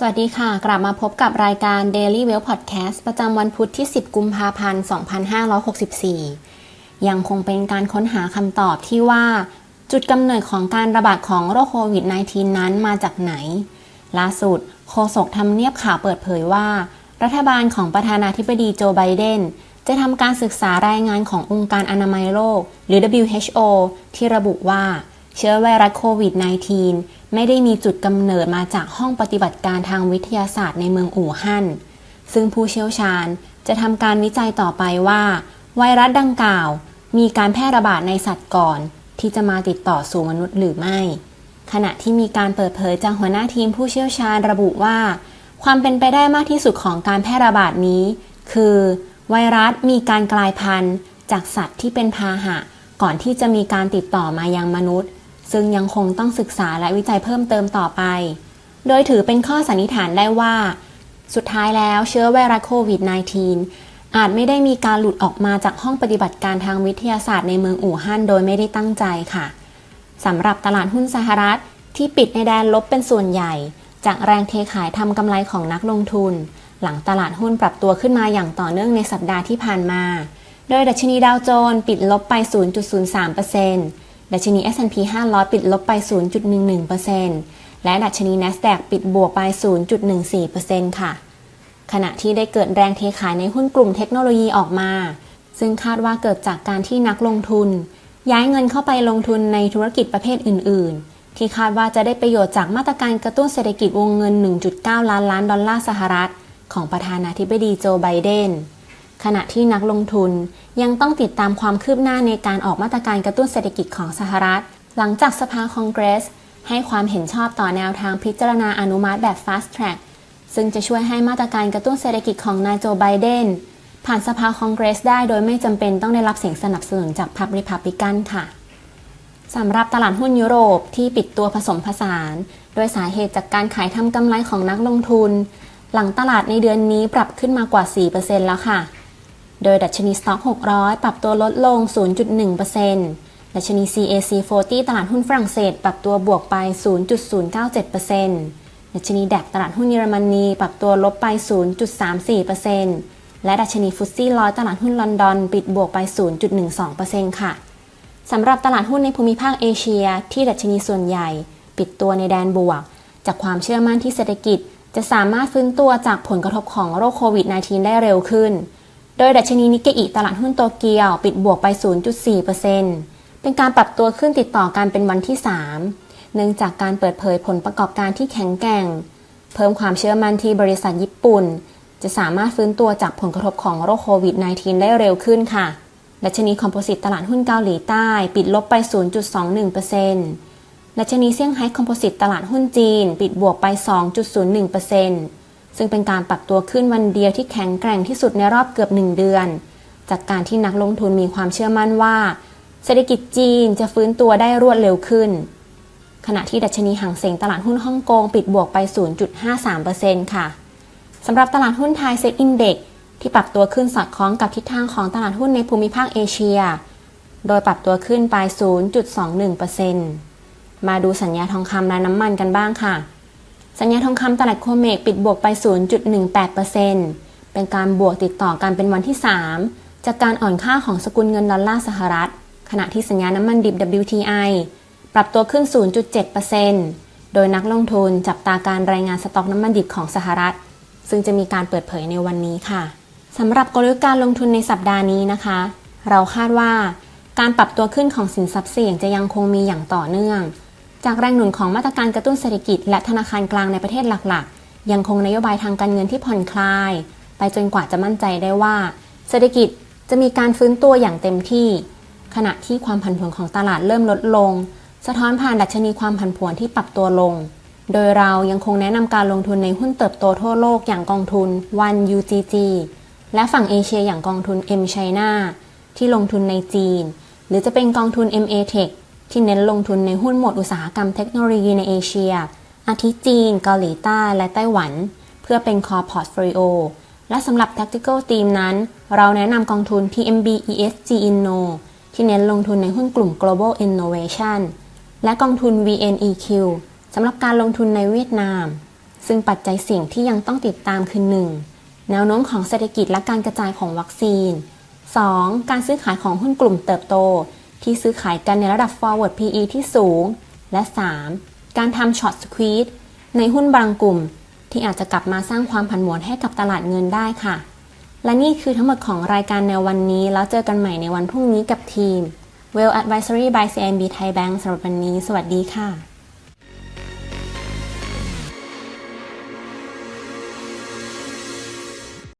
สวัสดีค่ะ กลับมาพบกับรายการ Daily w e l l Podcast ประจำวันพุธที่ 10 กุมภาพันธ์ 2564 ยังคงเป็นการค้นหาคำตอบที่ว่า จุดกำเนิดของการระบาดของโรคโควิด -19 นั้นมาจากไหน ล่าสุดโฆษกทำเนียบข่าวเปิดเผยว่า รัฐบาลของประธานาธิบดีโจไบเดน จะทำการศึกษารายงานขององค์การอนามัยโลก หรือ WHO ที่ระบุว่า เชื้อไวรัสโควิด -19 ไม่ได้มีจุดกำเนิดมาจากห้องปฏิบัติการทางวิทยาศาสตร์ในเมืองอู่ฮั่น ซึ่งผู้เชี่ยวชาญจะทำการวิจัยต่อไปว่า ไวรัสดังกล่าว มีการแพร่ระบาดในสัตว์ก่อน ที่จะมาติดต่อสู่มนุษย์หรือไม่ ขณะที่มีการเปิดเผยจากหัวหน้าทีมผู้เชี่ยวชาญระบุว่า ความเป็นไปได้มากที่สุดของการแพร่ระบาดนี้ คือ ไวรัสมีการกลายพันธุ์ จากสัตว์ที่เป็นพาหะ ก่อนที่จะมีการติดต่อมายังมนุษย์ ซึ่งยังคงต้องศึกษาและวิจัยเพิ่มเติมต่อไป โดยถือเป็นข้อสันนิษฐานได้ว่า สุดท้ายแล้วเชื้อไวรัสโควิด -19 อาจไม่ได้มีการหลุดออกมาจากห้องปฏิบัติการทางวิทยาศาสตร์ในเมืองอู่ฮั่นโดยไม่ได้ตั้งใจค่ะสำหรับตลาดหุ้นสหรัฐที่ปิดในแดนลบเป็นส่วนใหญ่ จากแรงเทขายทำกำไรของนักลงทุน หลังตลาดหุ้นปรับตัวขึ้นมาอย่างต่อเนื่องในสัปดาห์ที่ผ่านมา โดยดัชนีดาวโจนส์ปิดลบไป 0.03% ดัชนี S&P 500 ปิดลบไป 0.11%และดัชนี NASDAQ ปิดบวกไป 0.14%ค่ะ ขณะที่ได้เกิดแรงเทขายในหุ้นกลุ่มเทคโนโลยีออกมา ซึ่งคาดว่าเกิดจากการที่นักลงทุน ย้ายเงินเข้าไปลงทุนในธุรกิจประเภทอื่น ๆ ที่คาดว่าจะได้ประโยชน์จากมาตรการกระตุ้นเศรษฐกิจวงเงิน 1.9 ล้านล้านดอลลาร์สหรัฐ ของประธานาธิบดีโจไบเดน ขณะที่นักลงทุนยังต้องติดตามความคืบหน้าในการออกมาตรการกระตุ้นเศรษฐกิจของสหรัฐ หลังจากสภาคองเกรส ให้ความเห็นชอบต่อแนวทางพิจารณาอนุมัติแบบ fast track ซึ่งจะช่วยให้มาตรการกระตุ้นเศรษฐกิจของนายโจไบเดนผ่านสภาคองเกรสได้โดยไม่จำเป็นต้องได้รับเสียงสนับสนุนจากพรรคริพับลิกันค่ะสำหรับตลาดหุ้นยุโรปที่ปิดตัวผสมผสาน โดยสาเหตุจากการขายทำกำไรของนักลงทุน หลังตลาดในเดือนนี้ปรับขึ้นมากว่า 4%แล้วค่ะ โดยดัชนีสต็อก600 ปรับตัวลดลง 0.1%ดัชนี CAC 40 ตลาดหุ้นฝรั่งเศส ปรับตัวบวกไป 0.097%ดัชนีแดกตลาดหุ้นเยอรมนีปรับตัวลบไป 0.34%และดัชนีฟุตซี่ร้อยตลาดหุ้นลอนดอน ปิดบวกไป 0.12%ค่ะ สำหรับตลาดหุ้นในภูมิภาคเอเชีย ที่ดัชนีส่วนใหญ่ ปิดตัวในแดนบวก จากความเชื่อมั่นที่เศรษฐกิจ จะสามารถฟื้นตัวจากผลกระทบของโรคโควิด -19 ได้เร็วขึ้น โดยดัชนีนิกเกอิตลาดหุ้นโตเกียว ปิดบวกไป 0.4%เป็นการปรับตัวขึ้นติดต่อกันเป็นวันที่ 3 เนื่องจากการเปิดเผยผลประกอบการที่แข็งแกร่ง เพิ่มความเชื่อมั่นที่บริษัทญี่ปุ่น จะสามารถฟื้นตัวจากผลกระทบของโรคโควิด -19 ได้เร็วขึ้นค่ะ ดัชนีคอมโพสิตตลาดหุ้นเกาหลีใต้ ปิดลบไป 0.21%ดัชนีเซี่ยงไฮ้คอมโพสิตตลาดหุ้นจีน ปิดบวกไป 2.01% ซึ่งเป็นการปรับตัวขึ้นวันเดียวที่แข็งแกร่งที่สุดในรอบเกือบ 1 เดือน จากการที่นักลงทุนมีความเชื่อมั่นว่า เศรษฐกิจจีนจะฟื้นตัวได้รวดเร็วขึ้น ขณะที่ดัชนีห่างเสงตลาดหุ้นฮ่องกงปิดบวกไป 0.53%ค่ะสำหรับตลาดหุ้นไทยเซ็ตอินเด็กที่ปรับตัวขึ้นสอดคล้องกับทิศทางของตลาดหุ้นในภูมิภาคเอเชีย โดยปรับตัวขึ้นไป 0.21%มาดูสัญญาทองคำและน้ำมันกันบ้างค่ะ สัญญาทองคำตลาดโคเมกปิดบวกไป 0.18%เป็นการบวกติดต่อกันเป็นวันที่ 3 จากการอ่อนค่าของสกุลเงินดอลลาร์สหรัฐ ขณะที่สัญญาน้ำมันดิบ WTI ปรับตัวขึ้น 0.7%โดยนักลงทุนจับตาการรายงานสต็อกน้ำมันดิบของสหรัฐ ซึ่งจะมีการเปิดเผยในวันนี้ค่ะสำหรับกลยุทธ์การลงทุนในสัปดาห์นี้นะคะ เราคาดว่าการปรับตัวขึ้นของสินทรัพย์เสี่ยงจะยังคงมีอย่างต่อเนื่อง จากแรงหนุนของมาตรการกระตุ้นเศรษฐกิจ และธนาคารกลางในประเทศหลักๆ ยังคงนโยบายทางการเงินที่ผ่อนคลาย ไปจนกว่าจะมั่นใจได้ว่า เศรษฐกิจจะมีการฟื้นตัวอย่างเต็มที่ ขณะที่ความผันผวนของตลาดเริ่มลดลง สะท้อนผ่านดัชนีความผันผวนที่ปรับตัวลง โดยเรายังคงแนะนำการลงทุนในหุ้นเติบโตทั่วโลกอย่างกองทุน One UGG และฝั่งเอเชียอย่างกองทุน M China ที่ลงทุนในจีน หรือจะเป็นกองทุน MA Tech ที่เน้นลงทุนในหุ้นหมวดอุตสาหกรรมเทคโนโลยีในเอเชีย อาทิจีน เกาหลีใต้ และไต้หวัน เพื่อเป็น Core Portfolio และสำหรับ Tactical Team นั้น เราแนะนำกองทุน TMB ESG Inno ที่เน้นลงทุนในหุ้นกลุ่ม Global Innovation และกองทุน VNEQ สำหรับการลงทุนในเวียดนาม ซึ่งปัจจัยเสี่ยงที่ยังต้องติดตามคือ 1. แนวโน้มของเศรษฐกิจและการกระจายของวัคซีน 2. การซื้อขายของหุ้นกลุ่มเติบโต ที่ซื้อขายกันในระดับ forward PE ที่สูง และ 3. การทำ short squeeze ในหุ้นบางกลุ่ม ที่อาจจะกลับมาสร้างความผันผวนให้กับตลาดเงินได้ค่ะ และนี่คือทั้งหมดของรายการในวันนี้ แล้วเจอกันใหม่ในวันพรุ่งนี้กับทีม Well Advisory by CMB Thai Bank สำหรับวันนี้ สวัสดีค่ะ